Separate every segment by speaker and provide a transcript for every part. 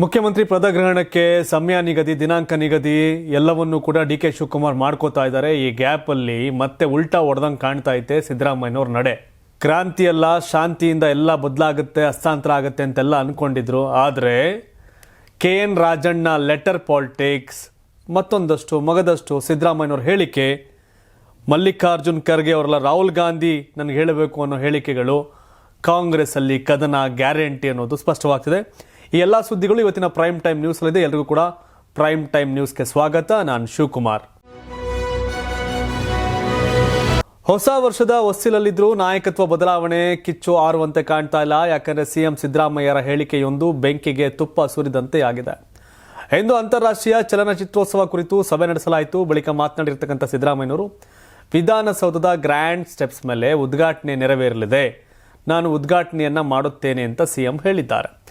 Speaker 1: ಮುಖ್ಯಮಂತ್ರಿ ಪದಗ್ರಹಣಕ್ಕೆ ಸಮಯ ನಿಗದಿ, ದಿನಾಂಕ ನಿಗದಿ ಎಲ್ಲವನ್ನೂ ಕೂಡ ಡಿ ಕೆ ಶಿವಕುಮಾರ್ ಮಾಡ್ಕೋತಾ ಇದ್ದಾರೆ. ಈ ಗ್ಯಾಪ್ ಅಲ್ಲಿ ಮತ್ತೆ ಉಲ್ಟಾ ಹೊಡೆದಂಗೆ ಕಾಣ್ತಾ ಐತೆ ಸಿದ್ದರಾಮಯ್ಯನವ್ರ ನಡೆ. ಕ್ರಾಂತಿ ಎಲ್ಲ ಶಾಂತಿಯಿಂದ ಎಲ್ಲ ಬದಲಾಗುತ್ತೆ, ಹಸ್ತಾಂತರ ಆಗುತ್ತೆ ಅಂತೆಲ್ಲ ಅನ್ಕೊಂಡಿದ್ರು. ಆದರೆ K N Rajanna letter politics ಮತ್ತೊಂದಷ್ಟು ಮಗದಷ್ಟು ಸಿದ್ದರಾಮಯ್ಯನವ್ರ ಹೇಳಿಕೆ, ಮಲ್ಲಿಕಾರ್ಜುನ್ ಖರ್ಗೆ ಅವರೆಲ್ಲ ರಾಹುಲ್ ಗಾಂಧಿ ನನಗೆ ಹೇಳಬೇಕು ಅನ್ನೋ ಹೇಳಿಕೆಗಳು ಕಾಂಗ್ರೆಸ್ ಅಲ್ಲಿ ಕದನ ಗ್ಯಾರಂಟಿ ಅನ್ನೋದು ಸ್ಪಷ್ಟವಾಗ್ತಿದೆ. ಈ ಎಲ್ಲ ಸುದ್ದಿಗಳು ಇವತ್ತಿನ ಪ್ರೈಮ್ ಟೈಮ್ ನ್ಯೂಸ್ ಅಲ್ಲಿದೆ. ಎಲ್ರಿಗೂ ಕೂಡ ಪ್ರೈಮ್ ಟೈಮ್ ನ್ಯೂಸ್ಗೆ ಸ್ವಾಗತ. ನಾನು ಶಿವಕುಮಾರ್. ಹೊಸ ವರ್ಷದ ಹೊಸ್ತಿಲಲ್ಲಿದ್ರು ನಾಯಕತ್ವ ಬದಲಾವಣೆ ಕಿಚ್ಚು ಆರುವಂತೆ ಕಾಣ್ತಾ ಇಲ್ಲ. ಯಾಕಂದ್ರೆ ಸಿಎಂ ಸಿದ್ದರಾಮಯ್ಯರ ಹೇಳಿಕೆಯೊಂದು ಬೆಂಕಿಗೆ ತುಪ್ಪ ಸುರಿದಂತೆ ಆಗಿದೆ. ಇಂದು ಅಂತಾರಾಷ್ಟ್ರೀಯ ಚಲನಚಿತ್ರೋತ್ಸವ ಕುರಿತು ಸಭೆ ನಡೆಸಲಾಯಿತು. ಬಳಿಕ ಮಾತನಾಡಿರ್ತಕ್ಕಂಥ ಸಿದ್ದರಾಮಯ್ಯನವರು, ವಿಧಾನಸೌಧದ ಗ್ರ್ಯಾಂಡ್ ಸ್ಟೆಪ್ಸ್ ಮೇಲೆ ಉದ್ಘಾಟನೆ ನೆರವೇರಲಿದೆ. ನಾನು ಉದ್ಘಾಟನೆಯನ್ನು ಮಾಡುತ್ತೇನೆ ಅಂತ ಸಿಎಂ ಹೇಳಿದ್ದಾರೆ.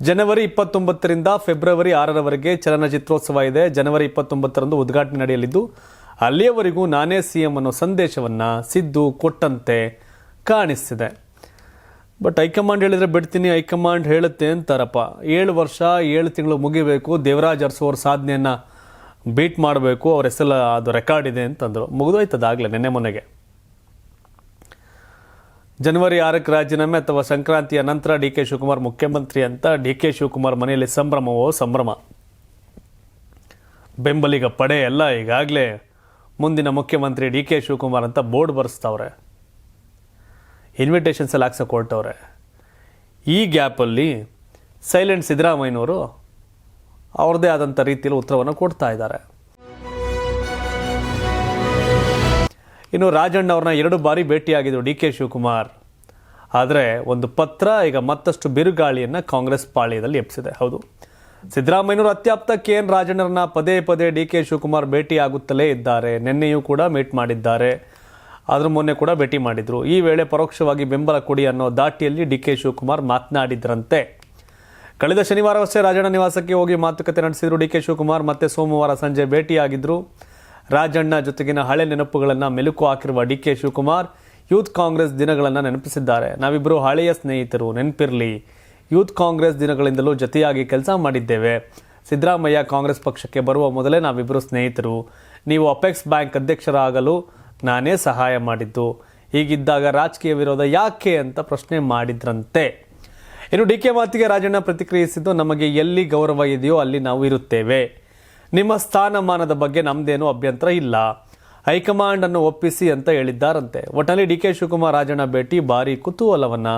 Speaker 1: ಜನವರಿ ಇಪ್ಪತ್ತೊಂಬತ್ತರಿಂದ ಫೆಬ್ರವರಿ ಆರರವರೆಗೆ ಚಲನಚಿತ್ರೋತ್ಸವ ಇದೆ. ಜನವರಿ ಇಪ್ಪತ್ತೊಂಬತ್ತರಂದು ಉದ್ಘಾಟನೆ ನಡೆಯಲಿದ್ದು, ಅಲ್ಲಿಯವರೆಗೂ ನಾನೇ ಸಿ ಎಂ ಅನ್ನೋ ಸಂದೇಶವನ್ನು ಸಿದ್ದು ಕೊಟ್ಟಂತೆ ಕಾಣಿಸ್ತಿದೆ. ಬಟ್ ಹೈಕಮಾಂಡ್ ಹೇಳಿದರೆ ಬಿಡ್ತೀನಿ, ಹೈಕಮಾಂಡ್ ಹೇಳುತ್ತೆ ಅಂತಾರಪ್ಪ. ಏಳು ವರ್ಷ, ಏಳು ತಿಂಗಳು ಮುಗಿಬೇಕು, ದೇವರಾಜ್ ಅರಸು ಸಾಧನೆಯನ್ನ ಬೀಟ್ ಮಾಡಬೇಕು, ಅವ್ರ ಹೆಸರು ಅದು ರೆಕಾರ್ಡ್ ಇದೆ ಅಂತಂದರು. ಮುಗಿದೋಯ್ತದಾಗಲೇ ನಿನ್ನೆ ಮೊನ್ನೆಗೆ. ಜನವರಿ ಆರಕ್ಕೆ ರಾಜೀನಾಮೆ ಅಥವಾ ಸಂಕ್ರಾಂತಿಯ ನಂತರ ಡಿ ಕೆ ಶಿವಕುಮಾರ್ ಮುಖ್ಯಮಂತ್ರಿ ಅಂತ ಡಿ ಕೆ ಶಿವಕುಮಾರ್ ಮನೆಯಲ್ಲಿ ಸಂಭ್ರಮವೋ ಸಂಭ್ರಮ? ಬೆಂಬಲಿಗ ಪಡೆ ಎಲ್ಲ ಈಗಾಗಲೇ ಮುಂದಿನ ಮುಖ್ಯಮಂತ್ರಿ ಡಿ ಕೆ ಶಿವಕುಮಾರ್ ಅಂತ ಬೋರ್ಡ್ ಬರೆಸ್ತವ್ರೆ. ಇನ್ವಿಟೇಷನ್ಸ್ ಎಲ್ಲ ಹಾಕ್ಸಕ್ಕೆ ಹೊರಟವ್ರೆ ಈ ಗ್ಯಾಪಲ್ಲಿ ಸೈಲೆಂಟ್ ಸಿದ್ದರಾಮಯ್ಯನವರು ಅವ್ರದ್ದೇ ಆದಂಥ ರೀತಿಯಲ್ಲಿ ಉತ್ತರವನ್ನು ಕೊಡ್ತಾ ಇದ್ದಾರೆ. ಇನ್ನು ರಾಜಣ್ಣ ಅವ್ರನ್ನ ಎರಡು ಬಾರಿ ಭೇಟಿಯಾಗಿದ್ದರು ಡಿ ಕೆ ಶಿವಕುಮಾರ್. ಆದರೆ ಒಂದು ಪತ್ರ, ಈಗ ಮತ್ತಷ್ಟು ಬಿರುಗಾಳಿಯನ್ನು ಕಾಂಗ್ರೆಸ್ ಪಾಳ್ಯದಲ್ಲಿ ಎಪ್ಸಿದೆ ಹೌದು. ಸಿದ್ದರಾಮಯ್ಯನವರು ಅತ್ಯಾಪ್ತ ಕೆ ಎನ್ ರಾಜಣ್ಣರನ್ನ ಪದೇ ಪದೇ ಡಿ ಕೆ ಶಿವಕುಮಾರ್ ಭೇಟಿಯಾಗುತ್ತಲೇ ಇದ್ದಾರೆ. ನಿನ್ನೆಯೂ ಕೂಡ ಮೀಟ್ ಮಾಡಿದ್ದಾರೆ. ಅದ್ರ ಮೊನ್ನೆ ಕೂಡ ಭೇಟಿ ಮಾಡಿದರು. ಈ ವೇಳೆ ಪರೋಕ್ಷವಾಗಿ ಬೆಂಬಲ ಕೊಡಿ ಅನ್ನೋ ದಾಟಿಯಲ್ಲಿ ಡಿ ಕೆ ಶಿವಕುಮಾರ್ ಮಾತನಾಡಿದ್ರಂತೆ. ಕಳೆದ ಶನಿವಾರವಷ್ಟೇ ರಾಜಣ್ಣ ನಿವಾಸಕ್ಕೆ ಹೋಗಿ ಮಾತುಕತೆ ನಡೆಸಿದರು. ಡಿ ಕೆ ಶಿವಕುಮಾರ್ ಮತ್ತೆ ಸೋಮವಾರ ಸಂಜೆ ಭೇಟಿಯಾಗಿದ್ರು. ರಾಜಣ್ಣ ಜೊತೆಗಿನ ಹಳೆ ನೆನಪುಗಳನ್ನು ಮೆಲುಕು ಹಾಕಿರುವ D K Shivakumar, youth Congress ದಿನಗಳನ್ನು ನೆನಪಿಸಿದ್ದಾರೆ. ನಾವಿಬ್ಬರು ಹಳೆಯ ಸ್ನೇಹಿತರು, ನೆನಪಿರಲಿ. ಯೂತ್ ಕಾಂಗ್ರೆಸ್ ದಿನಗಳಿಂದಲೂ ಜೊತೆಯಾಗಿ ಕೆಲಸ ಮಾಡಿದ್ದೇವೆ. ಸಿದ್ದರಾಮಯ್ಯ ಕಾಂಗ್ರೆಸ್ ಪಕ್ಷಕ್ಕೆ ಬರುವ ಮೊದಲೇ ನಾವಿಬ್ಬರು ಸ್ನೇಹಿತರು. ನೀವು ಅಪೆಕ್ಸ್ ಬ್ಯಾಂಕ್ ಅಧ್ಯಕ್ಷರಾಗಲು ನಾನೇ ಸಹಾಯ ಮಾಡಿದ್ದು. ಹೀಗಿದ್ದಾಗ ರಾಜಕೀಯ ವಿರೋಧ ಯಾಕೆ ಅಂತ ಪ್ರಶ್ನೆ ಮಾಡಿದ್ರಂತೆ. ಇನ್ನು ಡಿ ಕೆ ಮಾತಿಗೆ ರಾಜಣ್ಣ ಪ್ರತಿಕ್ರಿಯಿಸಿದ್ದು, ನಮಗೆ ಎಲ್ಲಿ ಗೌರವ ಇದೆಯೋ ಅಲ್ಲಿ ನಾವು ಇರುತ್ತೇವೆ. ನಿಮ್ಮ ಸ್ಥಾನಮಾನದ ಬಗ್ಗೆ ನಮ್ಮದೇನೂ ಅಭ್ಯಂತರ ಇಲ್ಲ. ಹೈಕಮಾಂಡ್ ಅನ್ನು ಒಪ್ಪಿಸಿ ಅಂತ ಹೇಳಿದ್ದಾರಂತೆ. ಒಟ್ಟಲ್ಲಿ ಡಿ ಕೆ ಶಿವಕುಮಾರ್ ರಾಜಣ್ಣ ಭೇಟಿ ಭಾರಿ ಕುತೂಹಲವನ್ನ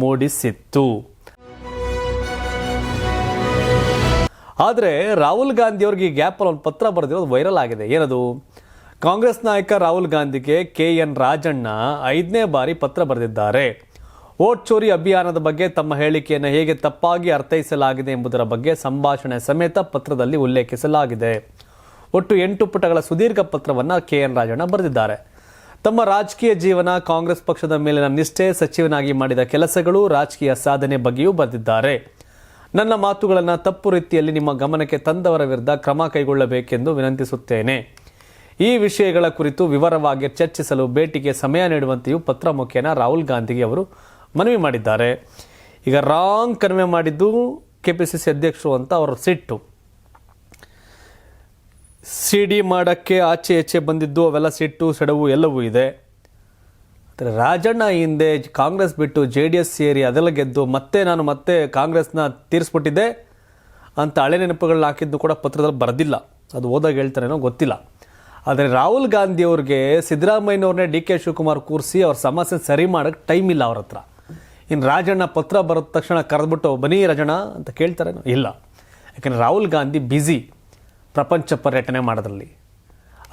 Speaker 1: ಮೂಡಿಸಿತ್ತು. ಆದರೆ ರಾಹುಲ್ ಗಾಂಧಿ ಅವ್ರಿಗೆ ಈ ಗ್ಯಾಪಲ್ಲಿ ಒಂದು ಪತ್ರ ಬರೆದಿರೋದು ವೈರಲ್ ಆಗಿದೆ. ಏನದು? ಕಾಂಗ್ರೆಸ್ ನಾಯಕ ರಾಹುಲ್ ಗಾಂಧಿಗೆ ಕೆ ಎನ್ ರಾಜಣ್ಣ ಐದನೇ ಬಾರಿ ಪತ್ರ ಬರೆದಿದ್ದಾರೆ. ಓಟ್ ಚೋರಿ ಅಭಿಯಾನದ ಬಗ್ಗೆ ತಮ್ಮ ಹೇಳಿಕೆಯನ್ನು ಹೇಗೆ ತಪ್ಪಾಗಿ ಅರ್ಥೈಸಲಾಗಿದೆ ಎಂಬುದರ ಬಗ್ಗೆ ಸಂಭಾಷಣೆ ಸಮೇತ ಪತ್ರದಲ್ಲಿ ಉಲ್ಲೇಖಿಸಲಾಗಿದೆ. ಒಟ್ಟು ಎಂಟು ಪುಟಗಳ ಸುದೀರ್ಘ ಪತ್ರವನ್ನು ಕೆ ಎನ್ ರಾಜಣ್ಣ ಬರೆದಿದ್ದಾರೆ. ತಮ್ಮ ರಾಜಕೀಯ ಜೀವನ ಕಾಂಗ್ರೆಸ್ ಪಕ್ಷದ ಮೇಲಿನ ನಿಷ್ಠೆ ಸಚಿವನಾಗಿ ಮಾಡಿದ ಕೆಲಸಗಳು ರಾಜಕೀಯ ಸಾಧನೆ ಬಗ್ಗೆಯೂ ಬರೆದಿದ್ದಾರೆ. ನನ್ನ ಮಾತುಗಳನ್ನು ತಪ್ಪು ರೀತಿಯಲ್ಲಿ ನಿಮ್ಮ ಗಮನಕ್ಕೆ ತಂದವರ ವಿರುದ್ಧ ಕ್ರಮ ಕೈಗೊಳ್ಳಬೇಕೆಂದು ವಿನಂತಿಸುತ್ತೇನೆ. ಈ ವಿಷಯಗಳ ಕುರಿತು ವಿವರವಾಗಿ ಚರ್ಚಿಸಲು ಭೇಟಿಗೆ ಸಮಯ ನೀಡುವಂತೆಯೂ ಪತ್ರ ಮುಖೇನ ರಾಹುಲ್ ಗಾಂಧಿಗೆ ಅವರು ಮನವಿ ಮಾಡಿದ್ದಾರೆ. ಈಗ ರಾಂಗ್ ಕನ್ವೆ ಮಾಡಿದ್ದು ಕೆ ಪಿ ಸಿ ಸಿ ಅಧ್ಯಕ್ಷರು ಅಂತ ಅವರ ಸಿಟ್ಟು. ಸಿ ಡಿ ಮಾಡೋಕ್ಕೆ ಆಚೆ ಈಚೆ ಬಂದಿದ್ದು, ಅವೆಲ್ಲ ಸಿಟ್ಟು, ಸೆಡವು ಎಲ್ಲವೂ ಇದೆ. ಆದರೆ ರಾಜಣ್ಣ ಹಿಂದೆ ಕಾಂಗ್ರೆಸ್ ಬಿಟ್ಟು ಜೆ ಡಿ ಎಸ್ ಸೇರಿ ಅದೆಲ್ಲ ಗೆದ್ದು ಮತ್ತೆ ನಾನು ಮತ್ತೆ ಕಾಂಗ್ರೆಸ್ನ ತೀರಿಸ್ಬಿಟ್ಟಿದ್ದೆ ಅಂತ ಹಳೆ ನೆನಪುಗಳನ್ನ ಹಾಕಿದ್ದು ಕೂಡ ಪತ್ರದಲ್ಲಿ ಬರೆದಿಲ್ಲ. ಅದು ಓದಾಗ ಹೇಳ್ತಾರೇನೋ ಗೊತ್ತಿಲ್ಲ. ಆದರೆ ರಾಹುಲ್ ಗಾಂಧಿ ಅವ್ರಿಗೆ ಸಿದ್ದರಾಮಯ್ಯನವ್ರನ್ನೇ ಡಿ ಕೆ ಶಿವಕುಮಾರ್ ಕೂರಿಸಿ ಅವ್ರ ಸಮಸ್ಯೆ ಸರಿ ಮಾಡೋಕ್ಕೆ ಟೈಮ್ ಇಲ್ಲ ಅವ್ರ ಹತ್ರ. ಇನ್ನು ರಾಜಣ್ಣ ಪತ್ರ ಬರೋದ ತಕ್ಷಣ ಕರೆದ್ಬಿಟ್ಟು, ಬನ್ನಿ ರಾಜಣ್ಣ ಅಂತ ಕೇಳ್ತಾರೆ. ಇಲ್ಲ. ಯಾಕಂದರೆ ರಾಹುಲ್ ಗಾಂಧಿ ಬ್ಯುಸಿ ಪ್ರಪಂಚ ಪರ್ಯಟನೆ ಮಾಡೋದ್ರಲ್ಲಿ.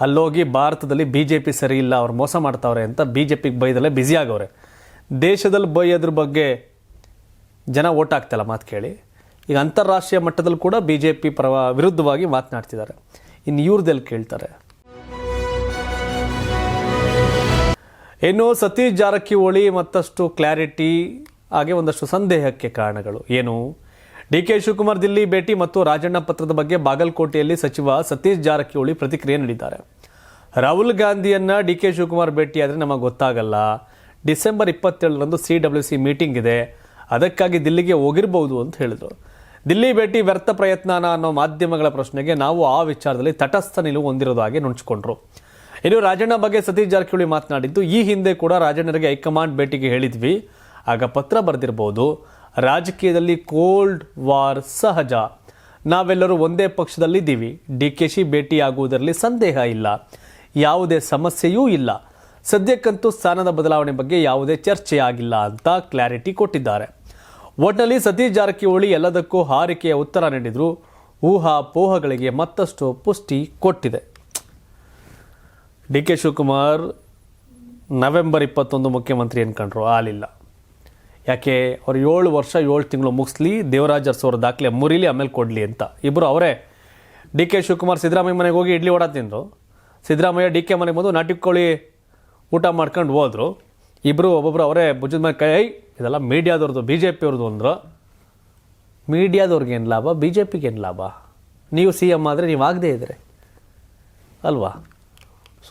Speaker 1: ಅಲ್ಲೋಗಿ ಭಾರತದಲ್ಲಿ ಬಿ ಜೆ ಪಿ ಸರಿ ಇಲ್ಲ, ಅವ್ರು ಮೋಸ ಮಾಡ್ತಾವ್ರೆ ಅಂತ ಬಿ ಜೆ ಪಿಗೆ ಬೈದಲ್ಲೇ ಬ್ಯುಸಿ ಆಗವ್ರೆ. ದೇಶದಲ್ಲಿ ಬೈಯೋದ್ರ ಬಗ್ಗೆ ಜನ ಓಟ್ ಮಾತು ಕೇಳಿ. ಈಗ ಅಂತಾರಾಷ್ಟ್ರೀಯ ಮಟ್ಟದಲ್ಲಿ ಕೂಡ ಬಿ ಜೆ ಪಿ ಪರವ, ವಿರುದ್ಧವಾಗಿ ಮಾತನಾಡ್ತಿದ್ದಾರೆ. ಇನ್ನು ಇವ್ರದ್ದೆಲ್ಲಿ ಕೇಳ್ತಾರೆ. ಇನ್ನು ಸತೀಶ್ ಜಾರಕಿಹೊಳಿ ಮತ್ತಷ್ಟು ಕ್ಲಾರಿಟಿ ಹಾಗೆ ಒಂದಷ್ಟು ಸಂದೇಹಕ್ಕೆ ಕಾರಣಗಳು. ಏನು? ಡಿ ಕೆ ಶಿವಕುಮಾರ್ ದಿಲ್ಲಿ ಭೇಟಿ ಮತ್ತು ರಾಜಣ್ಣ ಪತ್ರದ ಬಗ್ಗೆ ಬಾಗಲಕೋಟೆಯಲ್ಲಿ ಸಚಿವ ಸತೀಶ್ ಜಾರಕಿಹೊಳಿ ಪ್ರತಿಕ್ರಿಯೆ ನೀಡಿದ್ದಾರೆ. ರಾಹುಲ್ ಗಾಂಧಿಯನ್ನ ಡಿ ಕೆ ಶಿವಕುಮಾರ್ ಭೇಟಿ ಆದರೆ ನಮಗೆ ಗೊತ್ತಾಗಲ್ಲ. ಡಿಸೆಂಬರ್ ಇಪ್ಪತ್ತೇಳರಂದು ಸಿ ಡಬ್ಲ್ಯೂ ಸಿ ಮೀಟಿಂಗ್ ಇದೆ. ಅದಕ್ಕಾಗಿ ದಿಲ್ಲಿಗೆ ಹೋಗಿರ್ಬೋದು ಅಂತ ಹೇಳಿದರು. ದಿಲ್ಲಿ ಭೇಟಿ ವ್ಯರ್ಥ ಪ್ರಯತ್ನನ ಅನ್ನೋ ಮಾಧ್ಯಮಗಳ ಪ್ರಶ್ನೆಗೆ ನಾವು ಆ ವಿಚಾರದಲ್ಲಿ ತಟಸ್ಥ ನಿಲುವು ಹೊಂದಿರೋದಾಗಿ ನುಣುಚಿಕೊಂಡ್ರು. ಇನ್ನು ರಾಜಣ್ಣ ಬಗ್ಗೆ ಸತೀಶ್ ಜಾರಕಿಹೊಳಿ ಮಾತನಾಡಿದ್ದು, ಈ ಹಿಂದೆ ಕೂಡ ರಾಜಣ್ಣರಿಗೆ ಹೈಕಮಾಂಡ್ ಭೇಟಿಗೆ ಹೇಳಿದ್ವಿ. ಆಗ ಪತ್ರ ಬರೆದಿರ್ಬೋದು, ರಾಜಕೀಯದಲ್ಲಿ ಕೋಲ್ಡ್ ವಾರ್ ಸಹಜ. ನಾವೆಲ್ಲರೂ ಒಂದೇ ಪಕ್ಷದಲ್ಲಿದ್ದೀವಿ. ಡಿ ಕೆ ಶಿ ಭೇಟಿಯಾಗುವುದರಲ್ಲಿ ಸಂದೇಹ ಇಲ್ಲ. ಯಾವುದೇ ಸಮಸ್ಯೆಯೂ ಇಲ್ಲ. ಸದ್ಯಕ್ಕಂತೂ ಸ್ಥಾನದ ಬದಲಾವಣೆ ಬಗ್ಗೆ ಯಾವುದೇ ಚರ್ಚೆ ಆಗಿಲ್ಲ ಅಂತ ಕ್ಲಾರಿಟಿ ಕೊಟ್ಟಿದ್ದಾರೆ. ಒಟ್ಟಿನಲ್ಲಿ ಸತೀಶ್ ಜಾರಕಿಹೊಳಿ ಎಲ್ಲದಕ್ಕೂ ಹಾರಿಕೆಯ ಉತ್ತರ ನೀಡಿದ್ರು. ಊಹಾಪೋಹಗಳಿಗೆ ಮತ್ತಷ್ಟು ಪುಷ್ಟಿ ಕೊಟ್ಟಿದೆ. ಡಿ ಕೆ ಶಿವಕುಮಾರ್ ನವೆಂಬರ್ ಇಪ್ಪತ್ತೊಂದು ಮುಖ್ಯಮಂತ್ರಿ ಅನ್ಕೊಂಡ್ರು ಆಲಿಲ್ಲ ಯಾಕೆ? ಅವ್ರು ಏಳು ವರ್ಷ, ಏಳು ತಿಂಗಳು ಮುಗಿಸ್ಲಿ, ದೇವರಾಜ್ ಅರಸು ಅವ್ರ ದಾಖಲೆ ಮುರಿಲಿ, ಆಮೇಲೆ ಕೊಡಲಿ ಅಂತ. ಇಬ್ಬರು ಅವರೇ. ಡಿ ಕೆ ಶಿವಕುಮಾರ್ ಸಿದ್ದರಾಮಯ್ಯ ಮನೆಗೆ ಹೋಗಿ ಇಡ್ಲಿ ವಡ ತಿಂದರು. ಸಿದ್ದರಾಮಯ್ಯ ಡಿ ಕೆ ಮನೆಗೆ ಬಂದು ನಾಟಿ ಕೋಳಿ ಊಟ ಮಾಡ್ಕೊಂಡು ಹೋದರು. ಇಬ್ಬರು ಒಬ್ಬೊಬ್ರು ಅವರೇ ಭುಜದ ಮೇಲೆ ಕೈ ಇದೆಲ್ಲ ಮೀಡಿಯಾದವ್ರದ್ದು ಬಿ ಜೆ ಪಿಯವ್ರದ್ದು ಅಂದರು ಮೀಡಿಯಾದವ್ರಿಗೇನು ಲಾಭ? ಬಿ ಜೆ ಪಿಗೇನು ಲಾಭ? ನೀವು ಸಿ ಎಂ ಆದರೆ ನೀವು ಆಗದೇ ಇದ್ರೆ. ಅಲ್ವಾ?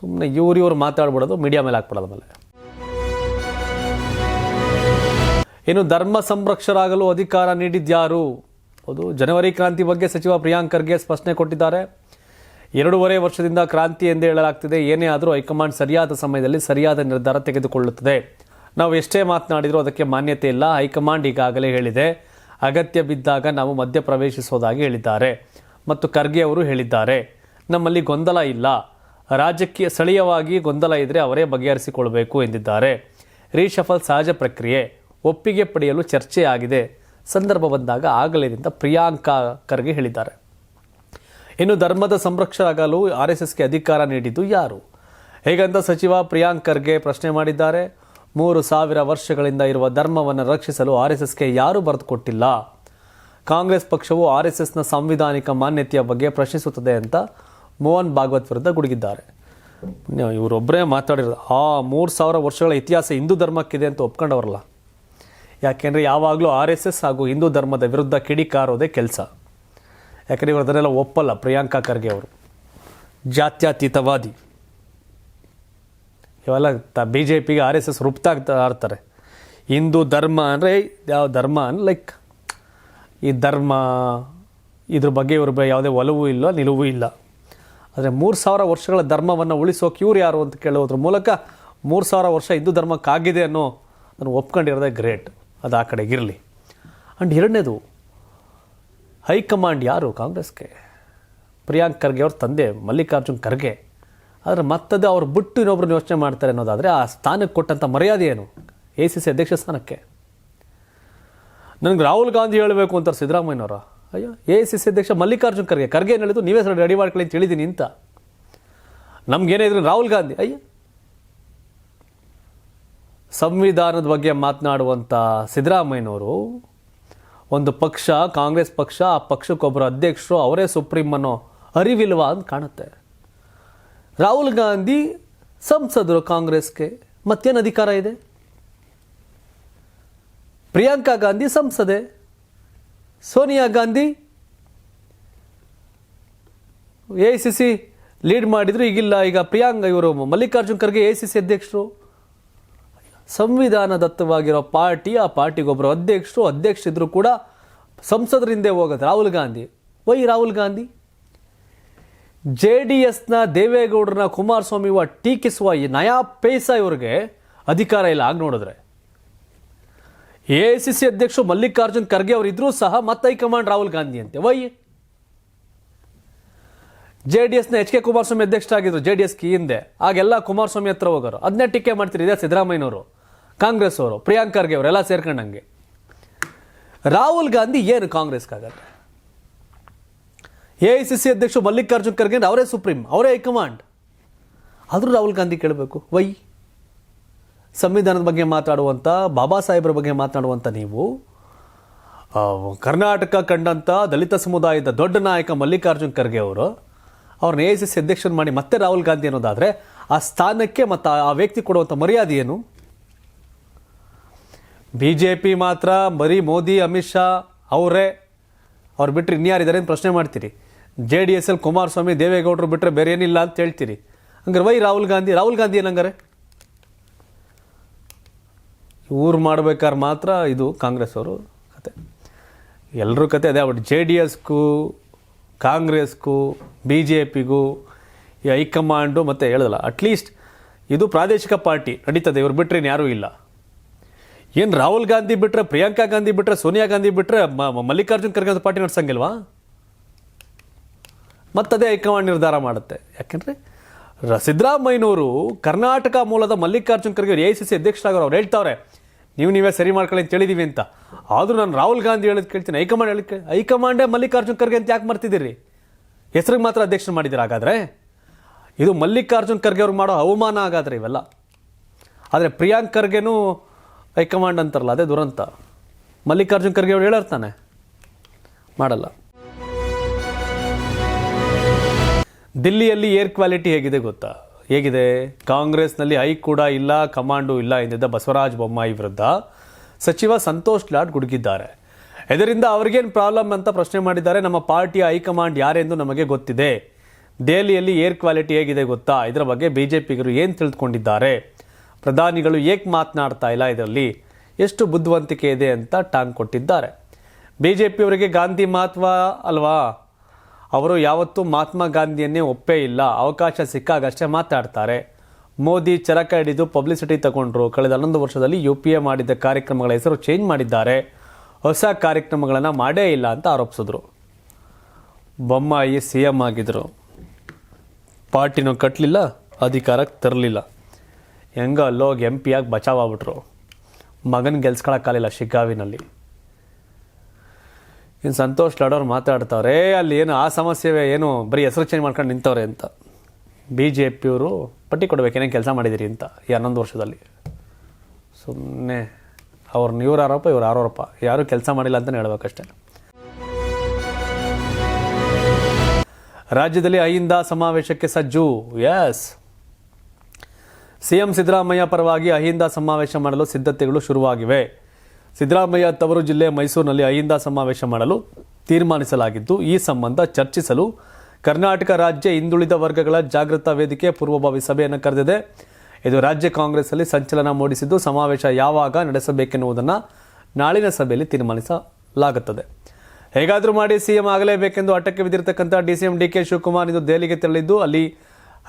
Speaker 1: ಸುಮ್ಮನೆ ಇವ್ರು ಇವ್ರು ಮಾತಾಡ್ಬಿಡೋದು ಮೀಡಿಯಾ ಮೇಲೆ ಹಾಕ್ಬಿಡೋದು ಮೇಲೆ ಇನ್ನು ಧರ್ಮ ಸಂರಕ್ಷರಾಗಲು ಅಧಿಕಾರ ನೀಡಿದ್ಯಾರು? ಅದು ಜನವರಿ ಕ್ರಾಂತಿ ಬಗ್ಗೆ ಸಚಿವ ಪ್ರಿಯಾಂಕ್ ಖರ್ಗೆ ಸ್ಪಷ್ಟನೆ ಕೊಟ್ಟಿದ್ದಾರೆ. ಎರಡೂವರೆ ವರ್ಷದಿಂದ ಕ್ರಾಂತಿ ಎಂದೇ ಹೇಳಲಾಗ್ತಿದೆ. ಏನೇ ಆದರೂ ಹೈಕಮಾಂಡ್ ಸರಿಯಾದ ಸಮಯದಲ್ಲಿ ಸರಿಯಾದ ನಿರ್ಧಾರ ತೆಗೆದುಕೊಳ್ಳುತ್ತದೆ. ನಾವು ಎಷ್ಟೇ ಮಾತನಾಡಿದರೂ ಅದಕ್ಕೆ ಮಾನ್ಯತೆ ಇಲ್ಲ. ಹೈಕಮಾಂಡ್ ಈಗಾಗಲೇ ಹೇಳಿದೆ. ಅಗತ್ಯ ಬಿದ್ದಾಗ ನಾವು ಮಧ್ಯ ಪ್ರವೇಶಿಸೋದಾಗಿ ಹೇಳಿದ್ದಾರೆ. ಮತ್ತು ಖರ್ಗೆ ಅವರು ಹೇಳಿದ್ದಾರೆ. ನಮ್ಮಲ್ಲಿ ಗೊಂದಲ ಇಲ್ಲ. ರಾಜಕೀಯ ಸ್ಥಳೀಯವಾಗಿ ಗೊಂದಲ ಇದ್ದರೆ ಅವರೇ ಬಗೆಹರಿಸಿಕೊಳ್ಬೇಕು ಎಂದಿದ್ದಾರೆ. ರೀಶಫಲ್ ಸಹಜ ಪ್ರಕ್ರಿಯೆ, ಒಪ್ಪಿಗೆ ಪಡೆಯಲು ಚರ್ಚೆಯಾಗಿದೆ ಸಂದರ್ಭ ಬಂದಾಗ ಆಗಲೇದಿಂದ ಪ್ರಿಯಾಂಕಾ ಖರ್ಗೆ ಹೇಳಿದ್ದಾರೆ. ಇನ್ನು ಧರ್ಮದ ಸಂರಕ್ಷಕರಾಗಲು ಆರ್ ಎಸ್ ಎಸ್ಗೆ ಅಧಿಕಾರ ನೀಡಿದ್ದು ಯಾರು? ಹೇಗಂತ ಸಚಿವ ಪ್ರಿಯಾಂಕ್ ಖರ್ಗೆ ಪ್ರಶ್ನೆ ಮಾಡಿದ್ದಾರೆ. ಮೂರು ಸಾವಿರ ವರ್ಷಗಳಿಂದ ಇರುವ ಧರ್ಮವನ್ನು ರಕ್ಷಿಸಲು ಆರ್ ಎಸ್ ಎಸ್ಗೆ ಯಾರೂ ಬರೆದುಕೊಟ್ಟಿಲ್ಲ ಕಾಂಗ್ರೆಸ್ ಪಕ್ಷವು ಆರ್ ಎಸ್ ಎಸ್ನ ಸಾಂವಿಧಾನಿಕ ಮಾನ್ಯತೆಯ ಬಗ್ಗೆ ಪ್ರಶ್ನಿಸುತ್ತದೆ ಅಂತ ಮೋಹನ್ ಭಾಗವತ್ ವಿರುದ್ಧ ಗುಡುಗಿದ್ದಾರೆ. ಇವರೊಬ್ಬರೇ ಮಾತಾಡಿರೋದು. ಆ ಮೂರು ಸಾವಿರ ವರ್ಷಗಳ ಇತಿಹಾಸ ಹಿಂದೂ ಧರ್ಮಕ್ಕಿದೆ ಅಂತ ಒಪ್ಕೊಂಡವ್ರಲ್ಲ. ಯಾಕೆಂದರೆ ಯಾವಾಗಲೂ ಆರ್ ಎಸ್ ಎಸ್ ಹಾಗೂ ಹಿಂದೂ ಧರ್ಮದ ವಿರುದ್ಧ ಕಿಡಿಕಾರೋದೇ ಕೆಲಸ. ಯಾಕಂದರೆ ಇವರು ಅದನ್ನೆಲ್ಲ ಒಪ್ಪಲ್ಲ ಪ್ರಿಯಾಂಕಾ ಖರ್ಗೆ ಅವರು. ಜಾತ್ಯತೀತವಾದಿ. ಇವೆಲ್ಲ ತ ಬಿ ಜೆ ಪಿಗೆ ಆರ್ ಎಸ್ ಎಸ್ ರುಪ್ತಾಗ್ತಾ ಆಡ್ತಾರೆ. ಹಿಂದೂ ಧರ್ಮ ಅಂದರೆ ಯಾವ ಧರ್ಮ ಅಂದ್ರೆ ಲೈಕ್ ಈ ಧರ್ಮ, ಇದ್ರ ಬಗ್ಗೆ ಇವ್ರ ಯಾವುದೇ ಒಲವು ಇಲ್ಲ ನಿಲುವು ಇಲ್ಲ. ಆದರೆ ಮೂರು ಸಾವಿರ ವರ್ಷಗಳ ಧರ್ಮವನ್ನು ಉಳಿಸೋಕೆ ಇವ್ರು ಯಾರು ಅಂತ ಕೇಳೋದ್ರ ಮೂಲಕ ಮೂರು ಸಾವಿರ ವರ್ಷ ಹಿಂದೂ ಧರ್ಮಕ್ಕಾಗಿದೆ ಅನ್ನೋ ಅದನ್ನು ಒಪ್ಕೊಂಡಿರೋದೇ ಗ್ರೇಟ್. ಅದು ಆ ಕಡೆಗಿರಲಿ ಆ್ಯಂಡ್ ಎರಡನೇದು, ಹೈಕಮಾಂಡ್ ಯಾರು? ಕಾಂಗ್ರೆಸ್ಗೆ. ಪ್ರಿಯಾಂಕ್ ಖರ್ಗೆ ಅವ್ರ ತಂದೆ ಮಲ್ಲಿಕಾರ್ಜುನ್ ಖರ್ಗೆ. ಆದರೆ ಮತ್ತದು ಅವ್ರು ಬಿಟ್ಟು ಇನ್ನೊಬ್ರನ್ನ ಯೋಚನೆ ಮಾಡ್ತಾರೆ ಅನ್ನೋದಾದರೆ ಆ ಸ್ಥಾನಕ್ಕೆ ಕೊಟ್ಟಂಥ ಮರ್ಯಾದೆ ಏನು? ಎ ಸಿ ಸಿ ಅಧ್ಯಕ್ಷ ಸ್ಥಾನಕ್ಕೆ. ನನಗೆ ರಾಹುಲ್ ಗಾಂಧಿ ಹೇಳಬೇಕು ಅಂತಾರೆ ಸಿದ್ದರಾಮಯ್ಯನವರ. ಅಯ್ಯೋ, ಎ ಸಿ ಸಿ ಅಧ್ಯಕ್ಷ ಮಲ್ಲಿಕಾರ್ಜುನ್ ಖರ್ಗೆ ಖರ್ಗೆ ಏನು ಹೇಳಿದ್ದು ನೀವೇ ಸರ್ ರೆಡಿ ಮಾಡ್ಕೊಳ್ಳಿ ಅಂತ ಹೇಳಿದ್ದೀನಿ ಅಂತ. ನಮ್ಗೇನೇ ಇದ್ರು ರಾಹುಲ್ ಗಾಂಧಿ, ಅಯ್ಯ. ಸಂವಿಧಾನದ ಬಗ್ಗೆ ಮಾತನಾಡುವಂಥ ಸಿದ್ದರಾಮಯ್ಯನವರು, ಒಂದು ಪಕ್ಷ, ಕಾಂಗ್ರೆಸ್ ಪಕ್ಷ, ಆ ಪಕ್ಷಕ್ಕೊಬ್ಬರು ಅಧ್ಯಕ್ಷರು, ಅವರೇ ಸುಪ್ರೀಂ ಅನ್ನೋ ಅರಿವಿಲ್ವಾ ಅಂತ ಕಾಣುತ್ತೆ. ರಾಹುಲ್ ಗಾಂಧಿ ಸಂಸದರು ಕಾಂಗ್ರೆಸ್ಗೆ ಮತ್ತೇನು ಅಧಿಕಾರ ಇದೆ? ಪ್ರಿಯಾಂಕಾ ಗಾಂಧಿ ಸಂಸದೆ Sonia Gandhi A C C lead ಮಾಡಿದರು, ಈಗಿಲ್ಲ. ಈಗ ಪ್ರಿಯಾಂಗ ಇವರು Mallikarjun Kharge A C C ಅಧ್ಯಕ್ಷರು. ಸಂವಿಧಾನದತ್ತವಾಗಿರೋ ಪಾರ್ಟಿ, ಆ ಪಾರ್ಟಿಗೊಬ್ಬರು ಅಧ್ಯಕ್ಷರು, ಅಧ್ಯಕ್ಷರಿದ್ರು ಕೂಡ ಸಂಸದರಿಂದೇ ಹೋಗೋದು Rahul Gandhi. Why Rahul Gandhi? J D ಎಸ್ನ ದೇವೇಗೌಡರನ್ನ ಕುಮಾರಸ್ವಾಮಿ ಟೀಕಿಸುವ ಈ ನಯಾ ಪೇಸ ಇವ್ರಿಗೆ ಅಧಿಕಾರ ಇಲ್ಲ. ಆಗ ನೋಡಿದ್ರೆ ಎ ಸಿ ಸಿ ಅಧ್ಯಕ್ಷರು ಮಲ್ಲಿಕಾರ್ಜುನ್ ಖರ್ಗೆ ಅವರು ಇದ್ರೂ ಸಹ ಮತ್ತೆ ಹೈಕಮಾಂಡ್ ರಾಹುಲ್ ಗಾಂಧಿ ಅಂತೆ ವೈ? ಜೆ ಡಿ ಎಸ್ನ ಎಚ್ ಕೆ ಕುಮಾರಸ್ವಾಮಿ ಅಧ್ಯಕ್ಷರಾಗಿದ್ರು ಜೆ ಡಿ ಎಸ್ ಕಿ ಹಿಂದೆ ಆಗೆಲ್ಲ ಕುಮಾರಸ್ವಾಮಿ ಹತ್ರ ಹೋಗೋರು. ಅದನ್ನೇ ಟೀಕೆ ಮಾಡ್ತೀರಿ, ಇದೇ ಸಿದ್ದರಾಮಯ್ಯನವರು ಕಾಂಗ್ರೆಸ್ ಅವರು ಪ್ರಿಯಾಂಕ್ ಖರ್ಗೆ ಅವರೆಲ್ಲ ಸೇರ್ಕೊಂಡಂಗೆ ರಾಹುಲ್ ಗಾಂಧಿ ಏನು ಕಾಂಗ್ರೆಸ್ಗಾಗತ್ತೆ? ಎ ಐ ಸಿ ಸಿ ಅಧ್ಯಕ್ಷ ಮಲ್ಲಿಕಾರ್ಜುನ್ ಖರ್ಗೆ ಅವರೇ ಸುಪ್ರೀಂ, ಅವರೇ ಹೈಕಮಾಂಡ್. ಆದರೂ ರಾಹುಲ್ ಗಾಂಧಿ ಕೇಳಬೇಕು. ವೈ? ಸಂವಿಧಾನದ ಬಗ್ಗೆ ಮಾತಾಡುವಂಥ ಬಾಬಾ ಸಾಹೇಬ್ರ ಬಗ್ಗೆ ಮಾತನಾಡುವಂಥ ನೀವು ಕರ್ನಾಟಕ ಕಂಡಂಥ ದಲಿತ ಸಮುದಾಯದ ದೊಡ್ಡ ನಾಯಕ ಮಲ್ಲಿಕಾರ್ಜುನ್ ಖರ್ಗೆ ಅವರು, ಅವ್ರನ್ನ ಎ ಸಿ ಸಿ ಅಧ್ಯಕ್ಷನ ಮಾಡಿ ಮತ್ತೆ ರಾಹುಲ್ ಗಾಂಧಿ ಅನ್ನೋದಾದರೆ ಆ ಸ್ಥಾನಕ್ಕೆ ಮತ್ತು ಆ ವ್ಯಕ್ತಿ ಕೊಡುವಂಥ ಮರ್ಯಾದೆ ಏನು? ಬಿ ಜೆ ಪಿ ಮಾತ್ರ ಬರೀ ಮೋದಿ, ಅಮಿತ್ ಶಾ, ಅವರೇ. ಅವ್ರು ಬಿಟ್ಟರೆ ಇನ್ಯಾರಿದ್ದಾರೆ ಅಂತ ಪ್ರಶ್ನೆ ಮಾಡ್ತೀರಿ. J D S L Kumaraswamy, ದೇವೇಗೌಡರು ಬಿಟ್ಟರೆ ಬೇರೆ ಏನಿಲ್ಲ ಅಂತ ಹೇಳ್ತೀರಿ. ಹಂಗಾರೆ ವೈ ರಾಹುಲ್ ಗಾಂಧಿ ರಾಹುಲ್ ಗಾಂಧಿ ಏನಂಗಾರೆ? ಇವ್ರು ಮಾಡ್ಬೇಕಾದ್ರೆ ಮಾತ್ರ ಇದು ಕಾಂಗ್ರೆಸ್ ಅವರು ಕತೆ. ಎಲ್ಲರೂ ಕತೆ ಅದೇ ಆಗ್ಬಿಟ್ಟು ಜೆ ಡಿ ಎಸ್ಗೂ, ಕಾಂಗ್ರೆಸ್ಗೂ, ಬಿ ಜೆ ಪಿಗೂ, ಈ ಹೈಕಮಾಂಡು ಮತ್ತು ಹೇಳೋದಲ್ಲ ಅಟ್ಲೀಸ್ಟ್ ಇದು ಪ್ರಾದೇಶಿಕ ಪಾರ್ಟಿ ನಡೀತದೆ, ಇವ್ರು ಬಿಟ್ಟರೆ ಯಾರೂ ಇಲ್ಲ. ಏನು ರಾಹುಲ್ ಗಾಂಧಿ ಬಿಟ್ಟರೆ ಪ್ರಿಯಾಂಕಾ ಗಾಂಧಿ ಬಿಟ್ಟರೆ ಸೋನಿಯಾ ಗಾಂಧಿ ಬಿಟ್ಟರೆ ಮಲ್ಲಿಕಾರ್ಜುನ್ ಖರ್ಗೆ ಪಾರ್ಟಿ ನಡ್ಸಂಗಿಲ್ವಾ? ಮತ್ತದೇ ಹೈಕಮಾಂಡ್ ನಿರ್ಧಾರ ಮಾಡುತ್ತೆ. ಯಾಕೆಂದರೆ ಸಿದ್ದರಾಮಯ್ಯನವರು ಕರ್ನಾಟಕ ಮೂಲದ Mallikarjun Kharge A I C C ಅಧ್ಯಕ್ಷರಾಗೋರು ಅವ್ರು ಹೇಳ್ತಾವ್ರೆ ನೀವು ನೀವೇ ಸರಿ ಮಾಡ್ಕೊಳ್ಳಿ ಅಂತ ಹೇಳಿದೀವಿ ಅಂತ. ಆದರೂ ನಾನು ರಾಹುಲ್ ಗಾಂಧಿ ಹೇಳೋದು ಕೇಳ್ತೀನಿ. ಹೈಕಮಾಂಡ್ ಹೇಳಿ ಕೇಳಿ ಹೈಕಮಾಂಡೇ ಮಲ್ಲಿಕಾರ್ಜುನ್ ಖರ್ಗೆ ಅಂತ ಯಾಕೆ ಮಾಡ್ತಿದ್ದೀರಿ ಹೆಸರಿಗೆ ಮಾತ್ರ ಅಧ್ಯಕ್ಷರು ಮಾಡಿದ್ದೀರ ಹಾಗಾದರೆ? ಇದು ಮಲ್ಲಿಕಾರ್ಜುನ್ ಖರ್ಗೆ ಅವ್ರಿಗೆ ಮಾಡೋ ಅವಮಾನ ಆಗಾದ್ರೆ ಇವೆಲ್ಲ. ಆದರೆ ಪ್ರಿಯಾಂಕ್ ಖರ್ಗೆನೂ ಹೈಕಮಾಂಡ್ ಅಂತಾರಲ್ಲ, ಅದೇ ದುರಂತ. ಮಲ್ಲಿಕಾರ್ಜುನ್ ಖರ್ಗೆ ಅವ್ರು ಹೇಳಿರ್ತಾನೆ ಮಾಡಲ್ಲ. ದಿಲ್ಲಿಯಲ್ಲಿ ಏರ್ ಕ್ವಾಲಿಟಿ ಹೇಗಿದೆ ಗೊತ್ತಾ? ಹೇಗಿದೆ? ಕಾಂಗ್ರೆಸ್ನಲ್ಲಿ ಹೈ ಕೂಡ ಇಲ್ಲ, ಕಮಾಂಡು ಇಲ್ಲ ಎಂದಿದ್ದ ಬಸವರಾಜ ಬೊಮ್ಮಾಯಿ ವಿರುದ್ಧ ಸಚಿವ ಸಂತೋಷ್ ಲಾಡ್ ಗುಡುಗಿದ್ದಾರೆ. ಇದರಿಂದ ಅವ್ರಿಗೇನು ಪ್ರಾಬ್ಲಮ್ ಅಂತ ಪ್ರಶ್ನೆ ಮಾಡಿದ್ದಾರೆ? ನಮ್ಮ ಪಾರ್ಟಿಯ ಹೈಕಮಾಂಡ್ ಯಾರೆಂದು ನಮಗೆ ಗೊತ್ತಿದೆ. ದೆಹಲಿಯಲ್ಲಿ ಏರ್ ಕ್ವಾಲಿಟಿ ಹೇಗಿದೆ ಗೊತ್ತಾ? ಇದರ ಬಗ್ಗೆ ಬಿ ಜೆ ಪಿಗರು ಏನು ತಿಳಿದುಕೊಂಡಿದ್ದಾರೆ ಪ್ರಧಾನಿಗಳು ಏಕೆ ಮಾತನಾಡ್ತಾ ಇಲ್ಲ ಇದರಲ್ಲಿ. ಎಷ್ಟು ಬುದ್ಧಿವಂತಿಕೆ ಇದೆ ಅಂತ ಟಾಂಗ್ ಕೊಟ್ಟಿದ್ದಾರೆ. ಬಿ ಜೆ ಪಿಯವರಿಗೆ ಗಾಂಧಿ ಮಹತ್ವ ಅಲ್ವಾ? ಅವರು ಯಾವತ್ತೂ ಮಹಾತ್ಮ ಗಾಂಧಿಯನ್ನೇ ಒಪ್ಪೇ ಇಲ್ಲ. ಅವಕಾಶ ಸಿಕ್ಕಾಗಷ್ಟೇ ಮಾತಾಡ್ತಾರೆ. ಮೋದಿ ಚರಕ ಹಿಡಿದು ಪಬ್ಲಿಸಿಟಿ ತಗೊಂಡ್ರು. ಕಳೆದ ಹನ್ನೊಂದು ವರ್ಷದಲ್ಲಿ ಯು ಪಿ ಎ ಮಾಡಿದ್ದ ಕಾರ್ಯಕ್ರಮಗಳ ಹೆಸರು ಚೇಂಜ್ ಮಾಡಿದ್ದಾರೆ. ಹೊಸ ಕಾರ್ಯಕ್ರಮಗಳನ್ನು ಮಾಡೇ ಇಲ್ಲ ಅಂತ ಆರೋಪಿಸಿದ್ರು. ಬೊಮ್ಮಾಯಿ ಸಿ ಎಂ ಆಗಿದ್ರು. ಪಾರ್ಟಿನೂ ಕಟ್ಟಲಿಲ್ಲ ಅಧಿಕಾರಕ್ಕೆ ತರಲಿಲ್ಲ. ಹೆಂಗ ಅಲ್ಲೋಗಿ ಎಂ ಪಿ ಆಗಿ ಬಚಾವ್ ಆಗ್ಬಿಟ್ರು. ಮಗನ ಗೆಲ್ಸ್ಕೊಳಕ್ಕಾಗಲಿಲ್ಲ ಶಿಗ್ಗಾವಿನಲ್ಲಿ. ಇನ್ನು ಸಂತೋಷ್ ಲಾಡೋರು ಮಾತಾಡ್ತಾವ್ರೆ, ಅಲ್ಲಿ ಏನು ಆ ಸಮಸ್ಯೆ ಏನು ಬರೀ ಹೆಸರು ಚೇಂಜ್ ಮಾಡ್ಕೊಂಡು ನಿಂತವ್ರೆ ಅಂತ. ಬಿ ಜೆ ಪಿಯವರು ಪಟ್ಟಿ ಕೊಡ್ಬೇಕು, ಏನೇನು ಕೆಲಸ ಮಾಡಿದಿರಿ ಅಂತ ಈ ಹನ್ನೊಂದು ವರ್ಷದಲ್ಲಿ. ಸುಮ್ಮನೆ ಅವ್ರನ್ನ ಇವ್ರ ಆರೋಪ ಇವ್ರ ಆರೋಪ. ಯಾರೂ ಕೆಲಸ ಮಾಡಿಲ್ಲ ಅಂತಲೇ ಹೇಳ್ಬೇಕಷ್ಟೇ. ರಾಜ್ಯದಲ್ಲಿ ಅಹಿಂದ ಸಮಾವೇಶಕ್ಕೆ ಸಜ್ಜು. ಎಸ್ ಸಿಎಂ ಸಿದ್ದರಾಮಯ್ಯ ಪರವಾಗಿ ಅಹಿಂದ ಸಮಾವೇಶ ಮಾಡಲು ಸಿದ್ಧತೆಗಳು ಶುರುವಾಗಿವೆ. ಸಿದ್ದರಾಮಯ್ಯ ತವರು ಜಿಲ್ಲೆ ಮೈಸೂರಿನಲ್ಲಿ ಅಹಿಂದ ಸಮಾವೇಶ ಮಾಡಲು ತೀರ್ಮಾನಿಸಲಾಗಿದ್ದು, ಈ ಸಂಬಂಧ ಚರ್ಚಿಸಲು ಕರ್ನಾಟಕ ರಾಜ್ಯ ಹಿಂದುಳಿದ ವರ್ಗಗಳ ಜಾಗೃತ ವೇದಿಕೆ ಪೂರ್ವಭಾವಿ ಸಭೆಯನ್ನು ಕರೆದಿದೆ. ಇದು ರಾಜ್ಯ ಕಾಂಗ್ರೆಸ್ನಲ್ಲಿ ಸಂಚಲನ ಮೂಡಿಸಿದ್ದು, ಸಮಾವೇಶ ಯಾವಾಗ ನಡೆಸಬೇಕೆನ್ನುವುದನ್ನು ನಾಳಿನ ಸಭೆಯಲ್ಲಿ ತೀರ್ಮಾನಿಸಲಾಗುತ್ತದೆ. ಹೇಗಾದರೂ ಮಾಡಿ ಸಿಎಂ ಆಗಲೇಬೇಕೆಂದು ಅಟಕ್ಕೆ ಬಿದ್ದಿರತಕ್ಕಂಥ ಡಿಸಿಎಂ ಡಿ ಕೆ ಶಿವಕುಮಾರ್ ಇಂದು ದೆಹಲಿಗೆ ತೆರಳಿದ್ದು, ಅಲ್ಲಿ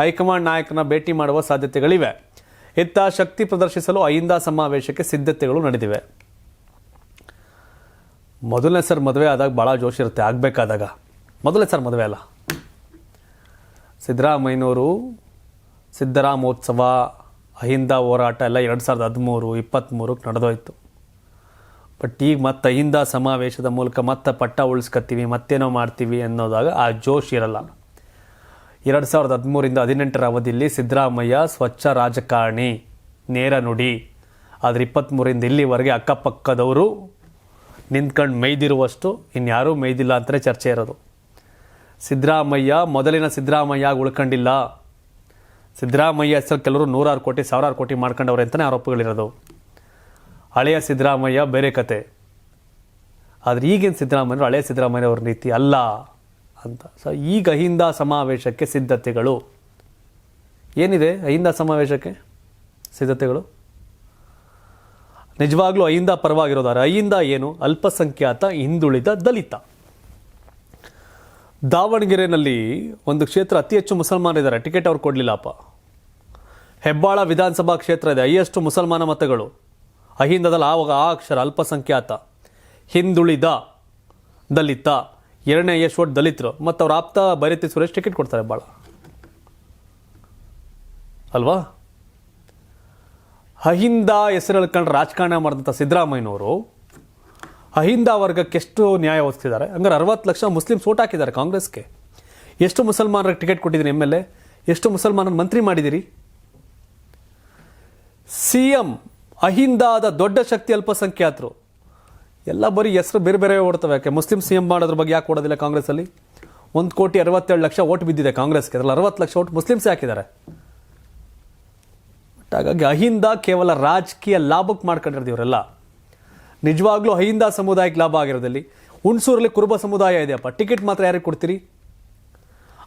Speaker 1: ಹೈಕಮಾಂಡ್ ನಾಯಕನ ಭೇಟಿ ಮಾಡುವ ಸಾಧ್ಯತೆಗಳಿವೆ. ಇತ್ತ ಶಕ್ತಿ ಪ್ರದರ್ಶಿಸಲು ಅಹಿಂದ ಸಮಾವೇಶಕ್ಕೆ ಸಿದ್ಧತೆಗಳು ನಡೆದಿವೆ. ಮೊದಲನೇ ಸರ್ ಮದುವೆ ಆದಾಗ ಭಾಳ ಜೋಶ್ ಇರುತ್ತೆ, ಆಗಬೇಕಾದಾಗ. ಮೊದಲನೇ ಸರ್ ಮದುವೆ ಅಲ್ಲ. ಸಿದ್ದರಾಮಯ್ಯನವರು ಸಿದ್ದರಾಮೋತ್ಸವ, ಅಹಿಂದ ಹೋರಾಟ ಎಲ್ಲ ಎರಡು ಸಾವಿರದ ಹದಿಮೂರು ಇಪ್ಪತ್ತ್ಮೂರಕ್ಕೆ ನಡೆದೋಯ್ತು. ಬಟ್ ಈಗ ಮತ್ತೆ ಅಹಿಂದ ಸಮಾವೇಶದ ಮೂಲಕ ಮತ್ತೆ ಪಟ್ಟ ಉಳಿಸ್ಕೊತೀವಿ ಮತ್ತೇನೋ ಮಾಡ್ತೀವಿ ಅನ್ನೋದಾಗ ಆ ಜೋಶ್ ಇರಲ್ಲ. ಎರಡು ಸಾವಿರದ ಹದಿಮೂರಿಂದ ಹದಿನೆಂಟರ ಅವಧಿಯಲ್ಲಿ ಸಿದ್ದರಾಮಯ್ಯ ಸ್ವಚ್ಛ ರಾಜಕಾರಣಿ, ನೇರ ನುಡಿ. ಆದರೆ ಇಪ್ಪತ್ತ್ಮೂರಿಂದ ಇಲ್ಲಿವರೆಗೆ ಅಕ್ಕಪಕ್ಕದವರು ನಿಂತ್ಕೊಂಡು ಮೇಯ್ದಿರುವಷ್ಟು ಇನ್ಯಾರೂ ಮೇಯ್ದಿಲ್ಲ ಅಂತಲೇ ಚರ್ಚೆ ಇರೋದು. ಸಿದ್ದರಾಮಯ್ಯ, ಮೊದಲಿನ ಸಿದ್ದರಾಮಯ್ಯ ಉಳ್ಕೊಂಡಿಲ್ಲ. ಸಿದ್ದರಾಮಯ್ಯ ಹೆಸರು ಕೆಲವರು ನೂರಾರು ಕೋಟಿ, ಸಾವಿರಾರು ಕೋಟಿ ಮಾಡ್ಕೊಂಡವ್ರೆ ಅಂತಲೇ ಆರೋಪಗಳಿರೋದು. ಹಳೆಯ ಸಿದ್ದರಾಮಯ್ಯ ಬೇರೆ ಕತೆ. ಆದರೆ ಈಗಿನ ಸಿದ್ದರಾಮಯ್ಯರು ಹಳೆಯ ಸಿದ್ದರಾಮಯ್ಯವ್ರ ನೀತಿ ಅಲ್ಲ ಅಂತ. ಸೊ ಈಗ ಅಹಿಂದ ಸಮಾವೇಶಕ್ಕೆ ಸಿದ್ಧತೆಗಳು ಏನಿದೆ ಅಹಿಂದ ಸಮಾವೇಶಕ್ಕೆ ಸಿದ್ಧತೆಗಳು? ನಿಜವಾಗ್ಲೂ ಅಹಿಂದ ಪರವಾಗಿರೋದಾರೆ ಅಹಿಂದ ಏನು? ಅಲ್ಪಸಂಖ್ಯಾತ, ಹಿಂದುಳಿದ ದಲಿತ. ದಾವಣಗೆರೆಯಲ್ಲಿ ಒಂದು ಕ್ಷೇತ್ರ ಅತಿ ಹೆಚ್ಚು ಮುಸಲ್ಮಾನರಿದ್ದಾರೆ ಟಿಕೆಟ್ ಅವ್ರು ಕೊಡಲಿಲ್ಲಪ್ಪ. ಹೆಬ್ಬಾಳ ವಿಧಾನಸಭಾ ಕ್ಷೇತ್ರ ಇದೆ. ಹೈಯೆಸ್ಟ್ ಮುಸಲ್ಮಾನ ಮತಗಳು. ಅಹಿಂದದಲ್ಲಿ ಆವಾಗ ಆ ಅಕ್ಷರ ಅಲ್ಪಸಂಖ್ಯಾತ, ಹಿಂದುಳಿದ ದಲಿತ, ಎರಡನೇ ಅಯ್ಯಷ್ಟು ಓಟ್ ದಲಿತರು. ಮತ್ತು ಅವ್ರ ಆಪ್ತ ಬೈರತಿ ಸುರೇಶ್ ಟಿಕೆಟ್ ಕೊಡ್ತಾರೆ ಭಾಳ ಅಲ್ವಾ? ಅಹಿಂದ ಹೆಸರು ರಾಜಕಾರಣ ಮಾಡಿದಂಥ ಸಿದ್ದರಾಮಯ್ಯನವರು ಅಹಿಂದ ವರ್ಗಕ್ಕೆ ಎಷ್ಟು ನ್ಯಾಯ ಒದಗಿಸಿದ್ದಾರೆ? ಹಂಗಾರೆ ಅರವತ್ತು ಲಕ್ಷ ಮುಸ್ಲಿಮ್ಸ್ ಓಟ್ ಹಾಕಿದ್ದಾರೆ ಕಾಂಗ್ರೆಸ್ಗೆ. ಎಷ್ಟು ಮುಸಲ್ಮಾನರಿಗೆ ಟಿಕೆಟ್ ಕೊಟ್ಟಿದ್ದೀರಿ ಎಂ ಎಲ್ ಎ? ಎಷ್ಟು ಮುಸಲ್ಮಾನರ ಮಂತ್ರಿ ಮಾಡಿದ್ದೀರಿ? ಸಿ ಎಂ ಅಹಿಂದಾದ ದೊಡ್ಡ ಶಕ್ತಿ ಅಲ್ಪಸಂಖ್ಯಾತರು. ಎಲ್ಲ ಬರೀ ಹೆಸರು ಬೇರೆ ಬೇರೆ ಓಡ್ತವೆ ಯಾಕೆ ಮುಸ್ಲಿಂ ಸಿ ಎಂ ಮಾಡೋದ್ರ ಬಗ್ಗೆ ಯಾಕೆ ಕೊಡೋದಿಲ್ಲ ಕಾಂಗ್ರೆಸ್ಸಲ್ಲಿ? ಒಂದು ಕೋಟಿ ಅರವತ್ತೇಳು ಲಕ್ಷ ಓಟ್ ಬಿದ್ದಿದೆ ಕಾಂಗ್ರೆಸ್ಗೆ. ಅದರಲ್ಲಿ ಅರವತ್ತು ಲಕ್ಷ ಓಟ್ ಮುಸ್ಲಿಮ್ಸೇ ಹಾಕಿದ್ದಾರೆ. ಹಾಗಾಗಿ ಅಹಿಂದ ಕೇವಲ ರಾಜಕೀಯ ಲಾಭಕ್ಕೆ ಮಾಡ್ಕೊಂಡಿರೋದು ಇವರೆಲ್ಲ ನಿಜವಾಗ್ಲೂ ಅಹಿಂದ ಸಮುದಾಯಕ್ಕೆ ಲಾಭ ಆಗಿರೋದಲ್ಲಿ ಹುಣಸೂರಲ್ಲಿ ಕುರುಬ ಸಮುದಾಯ ಇದೆಯಪ್ಪ. ಟಿಕೆಟ್ ಮಾತ್ರ ಯಾರಿಗೆ ಕೊಡ್ತೀರಿ?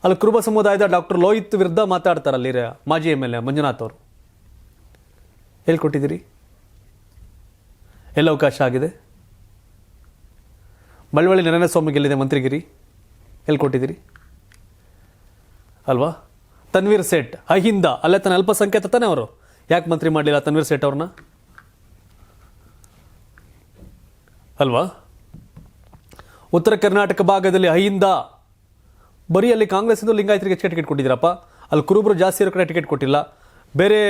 Speaker 1: ಅಲ್ಲಿ ಕುರುಬ ಸಮುದಾಯದ ಡಾಕ್ಟರ್ ಲೋಹಿತ್ ವಿರುದ್ಧ ಮಾತಾಡ್ತಾರಲ್ಲಿ ಮಾಜಿ ಎಂ ಎಲ್ ಎ ಮಂಜುನಾಥ್ ಅವರು. ಎಲ್ಲಿ ಕೊಟ್ಟಿದ್ದೀರಿ ಎಲ್ಲ ಅವಕಾಶ ಆಗಿದೆ? ಮಳವಳ್ಳಿ ನಾರಾಯಣ ಸ್ವಾಮಿ ಗೆಲ್ಲಿದೆ ಮಂತ್ರಿಗಿರಿ. ಎಲ್ಲಿ ಕೊಟ್ಟಿದ್ದೀರಿ ಅಲ್ವಾ? ತನ್ವೀರ್ ಸೇಠ್, ಅಹಿಂದ, ಅಲ್ಲೇ ತನ್ನ ಅಲ್ಪಸಂಖ್ಯಾತ ತಾನೇ ಅವರು. ಯಾಕೆ ಮಂತ್ರಿ ಮಾಡಲಿಲ್ಲ ತನ್ವೀರ್ ಸೇಠ್ ಅವ್ರನ್ನ? ಅಲ್ವಾ? ಉತ್ತರ ಕರ್ನಾಟಕ ಭಾಗದಲ್ಲಿ ಅಹಿಂದ. ಬರೀ ಅಲ್ಲಿ ಕಾಂಗ್ರೆಸ್ಸಿಂದ ಲಿಂಗಾಯತರಿಗೆ ಟಿಕೆಟ್ ಕೊಟ್ಟಿದ್ದೀರಪ್ಪ ಅಲ್ಲಿ ಕುರುಬರು ಜಾಸ್ತಿ ಇರೋ ಕಡೆ ಟಿಕೆಟ್ ಕೊಟ್ಟಿಲ್ಲ. ಬೇರೆ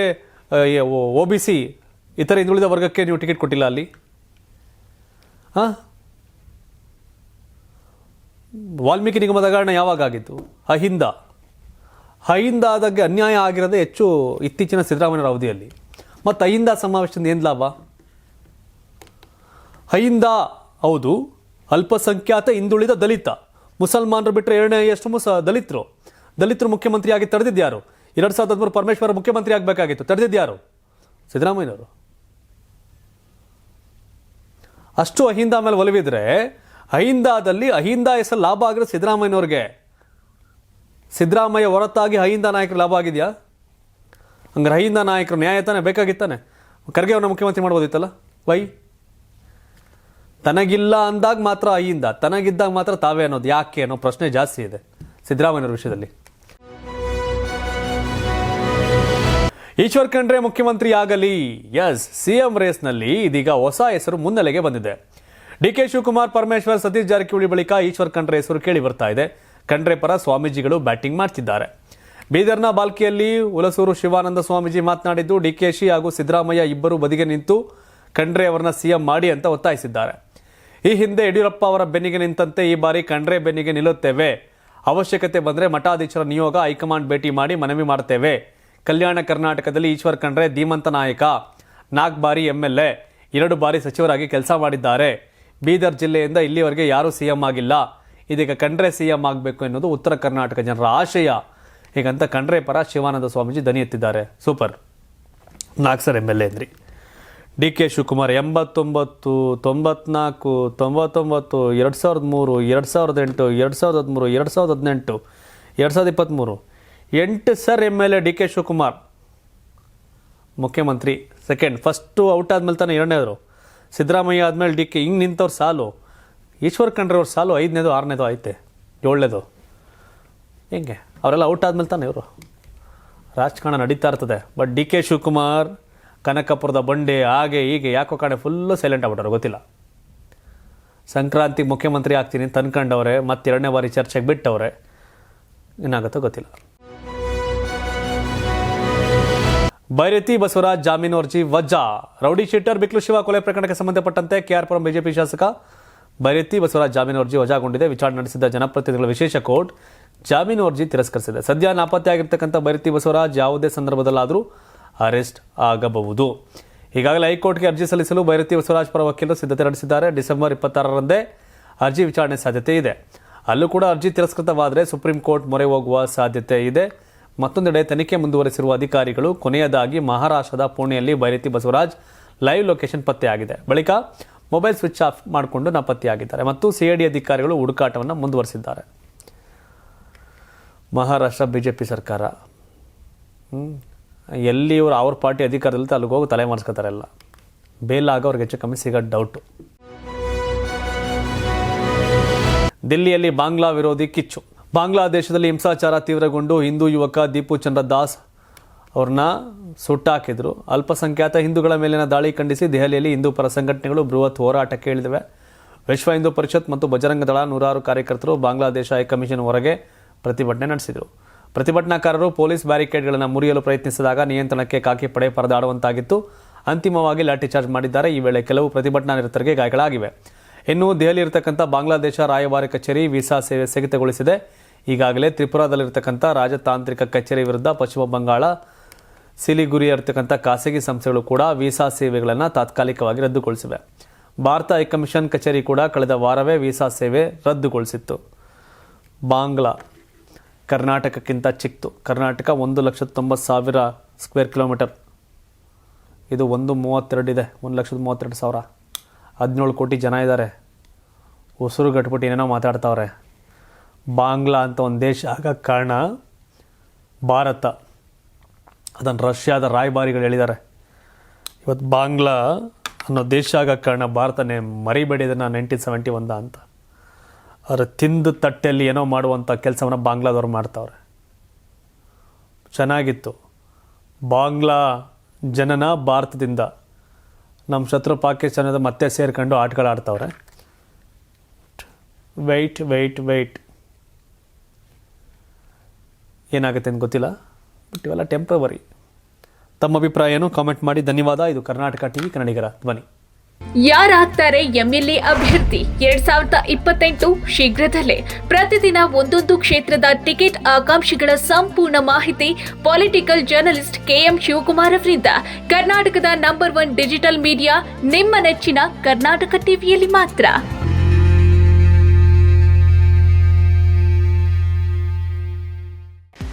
Speaker 1: ಓ ಬಿ ಸಿ ಇತರ ಹಿಂದುಳಿದ ವರ್ಗಕ್ಕೆ ನೀವು ಟಿಕೆಟ್ ಕೊಟ್ಟಿಲ್ಲ ಅಲ್ಲಿ? ಹಾಂ ವಾಲ್ಮೀಕಿ ನಿಗಮದ ಕಾರಣ ಯಾವಾಗ ಆಗಿತ್ತು? ಅಹಿಂದ. ಅಹಿಂದ ಆದಾಗೆ ಅನ್ಯಾಯ ಆಗಿರೋದೇ ಹೆಚ್ಚು ಇತ್ತೀಚಿನ ಸಿದ್ದರಾಮಯ್ಯರ ಅವಧಿಯಲ್ಲಿ. ಮತ್ತು ಅಹಿಂದ ಸಮಾವೇಶದಿಂದ ಏನು ಲಾಭ? ಅಹಿಂದ ಹೌದು, ಅಲ್ಪಸಂಖ್ಯಾತ ಹಿಂದುಳಿದ ದಲಿತ. ಮುಸಲ್ಮಾನರು ಬಿಟ್ಟರೆ ಎರಡನೇ ಎಷ್ಟು ಮುಸ ದಲಿತರು. ದಲಿತರು ಮುಖ್ಯಮಂತ್ರಿಯಾಗಿ ತಡೆದಿದ್ದ್ಯಾರು ಎರಡು ಸಾವಿರದ ಹದಿಮೂರು ಪರಮೇಶ್ವರ ಮುಖ್ಯಮಂತ್ರಿ ಆಗಬೇಕಾಗಿತ್ತು. ತಡೆದಿದ್ದ್ಯಾರು ಸಿದ್ದರಾಮಯ್ಯನವರು. ಅಷ್ಟು ಅಹಿಂದ ಮೇಲೆ ಒಲವಿದ್ರೆ ಅಹಿಂದಾದಲ್ಲಿ ಅಹಿಂದ ಹೆಸರು ಲಾಭ ಆಗಿರೋ ಸಿದ್ದರಾಮಯ್ಯನವ್ರಿಗೆ ಸಿದ್ದರಾಮಯ್ಯ ಹೊರತಾಗಿ ಅಹಿಂದ ನಾಯಕರು ಲಾಭ ಆಗಿದೆಯಾ? ಹಂಗಾರೆ ಅಹಿಂದ ನಾಯಕರು ನ್ಯಾಯ ತಾನೆ ಬೇಕಾಗಿತ್ತಾನೆ ಖರ್ಗೆ ಅವ್ರನ್ನ ಮುಖ್ಯಮಂತ್ರಿ ಮಾಡ್ಬೋದಿತ್ತಲ್ಲ? ವೈ? ತನಗಿಲ್ಲ ಅಂದಾಗ ಮಾತ್ರ ಅಹಿಂದ ತನಗಿದ್ದಾಗ ಮಾತ್ರ ತಾವೇ ಅನ್ನೋದು ಯಾಕೆ ಅನ್ನೋ ಪ್ರಶ್ನೆ ಜಾಸ್ತಿ ಇದೆ ಸಿದ್ದರಾಮಯ್ಯನವ್ರ ವಿಷಯದಲ್ಲಿ. ಈಶ್ವರ್ ಖಂಡ್ರೆ ಮುಖ್ಯಮಂತ್ರಿ ಆಗಲಿ. ಎಸ್ ಸಿಎಂ ರೇಸ್ನಲ್ಲಿ ಇದೀಗ ಹೊಸ ಹೆಸರು ಮುನ್ನೆಲೆಗೆ ಬಂದಿದೆ. ಡಿ ಕೆ ಶಿವಕುಮಾರ್ ಪರಮೇಶ್ವರ್ ಸತೀಶ್ ಜಾರಕಿಹೊಳಿ ಬಳಿಕ ಈಶ್ವರ್ ಖಂಡ್ರೆ ಹೆಸರು ಕೇಳಿ ಬರ್ತಾ ಇದೆ. ಖಂಡ್ರೆ ಪರ ಸ್ವಾಮೀಜಿಗಳು ಬ್ಯಾಟಿಂಗ್ ಮಾಡ್ತಿದ್ದಾರೆ. ಬೀದರ್ನ ಬಾಲ್ಕಿಯಲ್ಲಿ ಹುಲಸೂರು ಶಿವಾನಂದ ಸ್ವಾಮೀಜಿ ಮಾತನಾಡಿದ್ದು ಡಿಕೆಶಿ ಹಾಗೂ ಸಿದ್ದರಾಮಯ್ಯ ಇಬ್ಬರು ಬದಿಗೆ ನಿಂತು ಖಂಡ್ರೆ ಅವರನ್ನ ಸಿಎಂ ಮಾಡಿ ಅಂತ ಒತ್ತಾಯಿಸಿದ್ದಾರೆ. ಈ ಹಿಂದೆ ಯಡಿಯೂರಪ್ಪ ಅವರ ಬೆನ್ನಿಗೆ ನಿಂತಂತೆ ಈ ಬಾರಿ ಖಂಡ್ರೆ ಬೆನ್ನಿಗೆ ನಿಲ್ಲುತ್ತೇವೆ. ಅವಶ್ಯಕತೆ ಬಂದರೆ ಮಠಾಧೀಶರ ನಿಯೋಗ ಹೈಕಮಾಂಡ್ ಭೇಟಿ ಮಾಡಿ ಮನವಿ ಮಾಡ್ತೇವೆ. ಕಲ್ಯಾಣ ಕರ್ನಾಟಕದಲ್ಲಿ ಈಶ್ವರ್ ಖಂಡ್ರೆ ಧೀಮಂತ ನಾಯಕ ನಾಲ್ಕು ಬಾರಿ ಎಂ ಎಲ್ ಎ ಎರಡು ಬಾರಿ ಸಚಿವರಾಗಿ ಕೆಲಸ ಮಾಡಿದ್ದಾರೆ. ಬೀದರ್ ಜಿಲ್ಲೆಯಿಂದ ಇಲ್ಲಿವರೆಗೆ ಯಾರೂ ಸಿಎಂ ಆಗಿಲ್ಲ. ಇದೀಗ ಖಂಡ್ರೆ ಸಿಎಂ ಆಗಬೇಕು ಎನ್ನುವುದು ಉತ್ತರ ಕರ್ನಾಟಕ ಜನರ ಆಶಯ. ಹೀಗಂತ ಖಂಡ್ರೆ ಪರ ಶಿವಾನಂದ ಸ್ವಾಮೀಜಿ ದನಿ ಎತ್ತಿದ್ದಾರೆ. ಸೂಪರ್. ನಾಲ್ಕು ಸರ್ ಎಂ ಎಲ್ ಎ ಅಂದ್ರಿ. ಡಿ ಕೆ ಶಿವಕುಮಾರ್ ಎಂಬತ್ತೊಂಬತ್ತು, ತೊಂಬತ್ನಾಲ್ಕು, ತೊಂಬತ್ತೊಂಬತ್ತು, ಎರಡು ಸಾವಿರದ ಮೂರು, ಎರಡು ಸಾವಿರದ ಎಂಟು, ಎರಡು ಸಾವಿರದ ಹದಿಮೂರು, ಎರಡು ಸಾವಿರದ ಹದಿನೆಂಟು, ಎರಡು ಸಾವಿರದ ಇಪ್ಪತ್ತ್ಮೂರು ಎಂಟು sir M L A D K Shivakumar. ಮುಖ್ಯಮಂತ್ರಿ ಸೆಕೆಂಡ್ ಫಸ್ಟು ಔಟ್ ಆದ್ಮೇಲೆ ತಾನೇ ಎರಡನೇದ್ರು ಸಿದ್ದರಾಮಯ್ಯ ಆದಮೇಲೆ ಡಿ ಕೆ, ಹಿಂಗೆ ನಿಂತವ್ರು ಸಾಲು. ಈಶ್ವರ್ ಕಂಡ್ರವ್ರ ಸಾಲು ಐದನೇದು, ಆರನೇದು ಐತೆ ಏಳನೇದು. ಹೆಂಗೆ? ಅವರೆಲ್ಲ ಔಟ್ ಆದ್ಮೇಲೆ ತಾನೇ ಇವರು. ರಾಜಕಾರಣ ನಡೀತಾ ಇರ್ತದೆ. ಬಟ್ ಡಿ ಕೆ ಶಿವಕುಮಾರ್, ಕನಕಪುರದ ಬಂಡೆ, ಹಾಗೆ ಹೀಗೆ ಯಾಕೋ ಕಡೆ ಫುಲ್ಲು ಸೈಲೆಂಟ್ ಆಗ್ಬಿಟ್ಟವ್ರು ಗೊತ್ತಿಲ್ಲ. ಸಂಕ್ರಾಂತಿ ಮುಖ್ಯಮಂತ್ರಿ ಆಗ್ತೀನಿ ಮತ್ತೆ ಎರಡನೇ ಬಾರಿ ಚರ್ಚೆಗೆ ಬಿಟ್ಟವ್ರೆ, ಏನಾಗುತ್ತೋ ಗೊತ್ತಿಲ್ಲ. ಬೈರತಿ ಬಸವರಾಜ್ ಜಾಮೀನು ಅರ್ಜಿ ವಜಾ ರೌಡಿ ಶೀಟರ್ ಬಿಕ್ಲು ಶಿವ ಕೊಲೆ ಪ್ರಕರಣಕ್ಕೆ ಸಂಬಂಧಪಟ್ಟಂತೆ ಕೆಆರ್ಪುರಂ ಬಿಜೆಪಿ ಶಾಸಕ ಬೈರತಿ ಬಸವರಾಜ್ ಜಾಮೀನು ಅರ್ಜಿ ವಜಾಗೊಂಡಿದೆ. ವಿಚಾರಣೆ ನಡೆಸಿದ ಜನಪ್ರತಿನಿಧಿಗಳ ವಿಶೇಷ ಕೋರ್ಟ್ ಜಾಮೀನು ಅರ್ಜಿ ತಿರಸ್ಕರಿಸಿದೆ. ಸದ್ಯ ನಾಪತ್ತೆಯಾಗಿರ್ತಕ್ಕಂಥ ಬೈರತಿ ಬಸವರಾಜ್ ಯಾವುದೇ ಸಂದರ್ಭದಲ್ಲಾದರೂ ಅರೆಸ್ಟ್ ಆಗಬಹುದು. ಈಗಾಗಲೇ ಹೈಕೋರ್ಟ್ಗೆ ಅರ್ಜಿ ಸಲ್ಲಿಸಲು ಬೈರತಿ ಬಸವರಾಜ್ ಪರ ವಕೀಲರು ಸಿದ್ಧತೆ ನಡೆಸಿದ್ದಾರೆ. ಡಿಸೆಂಬರ್ ಇಪ್ಪತ್ತಾರರಂದೇ ಅರ್ಜಿ ವಿಚಾರಣೆ ಸಾಧ್ಯತೆ ಇದೆ. ಅಲ್ಲೂ ಕೂಡ ಅರ್ಜಿ ತಿರಸ್ಕೃತವಾದರೆ ಸುಪ್ರೀಂ ಕೋರ್ಟ್ ಮೊರೆ ಹೋಗುವ ಸಾಧ್ಯತೆ ಇದೆ. ಮತ್ತೊಂದೆಡೆ ತನಿಖೆ ಮುಂದುವರೆಸಿರುವ ಅಧಿಕಾರಿಗಳು ಕೊನೆಯದಾಗಿ ಮಹಾರಾಷ್ಟ್ರದ ಪುಣೆಯಲ್ಲಿ ಬೈರತಿ ಬಸವರಾಜ್ ಲೈವ್ ಲೊಕೇಶನ್ ಪತ್ತೆಯಾಗಿದೆ. ಬಳಿಕ ಮೊಬೈಲ್ ಸ್ವಿಚ್ ಆಫ್ ಮಾಡಿಕೊಂಡು ನಾಪತ್ತೆಯಾಗಿದ್ದಾರೆ ಮತ್ತು ಸಿಐಡಿ ಅಧಿಕಾರಿಗಳು ಹುಡುಕಾಟವನ್ನು ಮುಂದುವರೆಸಿದ್ದಾರೆ. ಮಹಾರಾಷ್ಟ್ರ ಬಿಜೆಪಿ ಸರ್ಕಾರ. ಹ್ಮ್. ಎಲ್ಲಿ ಇವರು ಅವ್ರ ಪಾರ್ಟಿ ಅಧಿಕಾರದಲ್ಲಿ ಅಲ್ಲಿಗೆ ಹೋಗಿ ತಲೆ ಎಲ್ಲ. ಬೇಲ್ ಆಗ ಅವ್ರಿಗೆ ಹೆಚ್ಚು ಕಮ್ಮಿ ಸಿಗೋ ಡೌಟು ದಿಲ್ಲಿಯಲ್ಲಿ ಬಾಂಗ್ಲಾ ವಿರೋಧಿ ಕಿಚ್ಚು. ಬಾಂಗ್ಲಾದೇಶದಲ್ಲಿ ಹಿಂಸಾಚಾರ ತೀವ್ರಗೊಂಡು ಹಿಂದೂ ಯುವಕ ದೀಪು ಚಂದ್ರ ದಾಸ್ ಅವ್ರನ್ನ ಸುಟ್ಟಾಕಿದ್ರು. ಅಲ್ಪಸಂಖ್ಯಾತ ಹಿಂದೂಗಳ ಮೇಲಿನ ದಾಳಿ ಖಂಡಿಸಿ ದೆಹಲಿಯಲ್ಲಿ ಹಿಂದೂ ಪರ ಸಂಘಟನೆಗಳು ಬೃಹತ್ ಹೋರಾಟಕ್ಕೆ ಇಳಿದಿವೆ. ವಿಶ್ವ ಹಿಂದೂ ಪರಿಷತ್ ಮತ್ತು ಬಜರಂಗ ದಳ ನೂರಾರು ಕಾರ್ಯಕರ್ತರು ಬಾಂಗ್ಲಾದೇಶ ಹೈಕಮಿಷನ್ ಹೊರಗೆ ಪ್ರತಿಭಟನೆ ನಡೆಸಿದರು. ಪ್ರತಿಭಟನಾಕಾರರು ಪೊಲೀಸ್ ಬ್ಯಾರಿಕೇಡ್ಗಳನ್ನು ಮುರಿಯಲು ಪ್ರಯತ್ನಿಸಿದಾಗ ನಿಯಂತ್ರಣಕ್ಕೆ ಕಾಕಿ ಪಡೆ ಪರದಾಡುವಂತಾಗಿತ್ತು. ಅಂತಿಮವಾಗಿ ಲಾಠಿಚಾರ್ಜ್ ಮಾಡಿದ್ದಾರೆ. ಈ ವೇಳೆ ಕೆಲವು ಪ್ರತಿಭಟನಾ ನಿರತರಿಗೆ ಗಾಯಗಳಾಗಿವೆ. ಇನ್ನು ದೆಹಲಿ ಇರತಕ್ಕಂಥ ಬಾಂಗ್ಲಾದೇಶ ರಾಯಭಾರಿ ಕಚೇರಿ ವೀಸಾ ಸೇವೆ ಸ್ಥಗಿತಗೊಳಿಸಿದೆ. ಈಗಾಗಲೇ ತ್ರಿಪುರಾದಲ್ಲಿರ್ತಕ್ಕಂಥ ರಾಜತಾಂತ್ರಿಕ ಕಚೇರಿ ವಿರುದ್ಧ ಪಶ್ಚಿಮ ಬಂಗಾಳ ಸಿಲಿಗುರಿ ಇರತಕ್ಕಂಥ ಖಾಸಗಿ ಸಂಸ್ಥೆಗಳು ಕೂಡ ವೀಸಾ ಸೇವೆಗಳನ್ನು ತಾತ್ಕಾಲಿಕವಾಗಿ ರದ್ದುಗೊಳಿಸಿವೆ. ಭಾರತ ಹೈಕಮಿಷನ್ ಕಚೇರಿ ಕೂಡ ಕಳೆದ ವಾರವೇ ವೀಸಾ ಸೇವೆ ರದ್ದುಗೊಳಿಸಿತ್ತು. ಬಾಂಗ್ಲಾ, ಕರ್ನಾಟಕಕ್ಕಿಂತ ಚಿಕ್ಕದು ಕರ್ನಾಟಕ ಒಂದು ಲಕ್ಷದ ತೊಂಬತ್ತು ಸಾವಿರ ಸ್ಕ್ವೇರ್ ಕಿಲೋಮೀಟರ್. ಇದು ಒಂದು ಮೂವತ್ತೆರಡು ಇದೆ ಒಂದು ಲಕ್ಷದ ಮೂವತ್ತೆರಡು ಸಾವಿರ. ಹದಿನೇಳು ಕೋಟಿ ಜನ ಇದ್ದಾರೆ. ಉಸಿರು ಗಟ್ಬಿಟ್ಟು ಏನೇನೋ ಮಾತಾಡ್ತಾವ್ರೆ. ಬಾಂಗ್ಲಾ ಅಂತ ಒಂದು ದೇಶ ಆಗ ಕಾರಣ ಭಾರತ. ಅದನ್ನು ರಷ್ಯಾದ ರಾಯಭಾರಿಗಳು ಹೇಳಿದ್ದಾರೆ. ಇವತ್ತು ಬಾಂಗ್ಲಾ ಅನ್ನೋ ದೇಶ ಆಗ ಕಾರಣ ಭಾರತನೇ ಮರಿಬೇಡಿ ನಾನು ನೈನ್ಟೀನ್ ಸೆವೆಂಟಿ ಒಂದ ಅಂತ. ಅವರು ತಿಂದು ತಟ್ಟೆಯಲ್ಲಿ ಏನೋ ಮಾಡುವಂಥ ಕೆಲಸವನ್ನು ಬಾಂಗ್ಲಾದವ್ರು ಮಾಡ್ತಾವ್ರೆ. ಚೆನ್ನಾಗಿತ್ತು. ಬಾಂಗ್ಲಾ ಜನನ ಭಾರತದಿಂದ. ನಮ್ಮ ಶತ್ರು ಪಾಕಿಸ್ತಾನದ ಮತ್ತೆ ಸೇರ್ಕೊಂಡು ಆಟಗಳಾಡ್ತವ್ರೆ ವೆಯ್ಟ್ ವೆಯ್ಟ್ ವೆಯ್ಟ್ ಏನಾಗುತ್ತೆ ಅಂತ ಗೊತ್ತಿಲ್ಲ. ಬಟ್ ಇವೆಲ್ಲ ಟೆಂಪ್ರವರಿ ತಮ್ಮ ಅಭಿಪ್ರಾಯ ಏನು ಕಾಮೆಂಟ್ ಮಾಡಿ, ಧನ್ಯವಾದ. ಇದು ಕರ್ನಾಟಕ ಟಿವಿ ಕನ್ನಡಿಗರ ಧ್ವನಿ.
Speaker 2: ಯಾರಾಗ್ತಾರೆ ಎಂಎಲ್ಎ ಅಭ್ಯರ್ಥಿ? ಎರಡ್ ಸಾವಿರದ ಇಪ್ಪತ್ತೆಂಟು ಶೀಘ್ರದಲ್ಲೇ. ಪ್ರತಿದಿನ ಒಂದೊಂದು ಕ್ಷೇತ್ರದ ಟಿಕೆಟ್ ಆಕಾಂಕ್ಷಿಗಳ ಸಂಪೂರ್ಣ ಮಾಹಿತಿ ಪೊಲಿಟಿಕಲ್ ಜರ್ನಲಿಸ್ಟ್ ಕೆಎಂ ಶಿವಕುಮಾರ್ ಅವರಿಂದ. ಕರ್ನಾಟಕದ ನಂಬರ್ ಒನ್ ಡಿಜಿಟಲ್ ಮೀಡಿಯಾ ನಿಮ್ಮ ನೆಚ್ಚಿನ ಕರ್ನಾಟಕ ಟಿವಿಯಲ್ಲಿ ಮಾತ್ರ.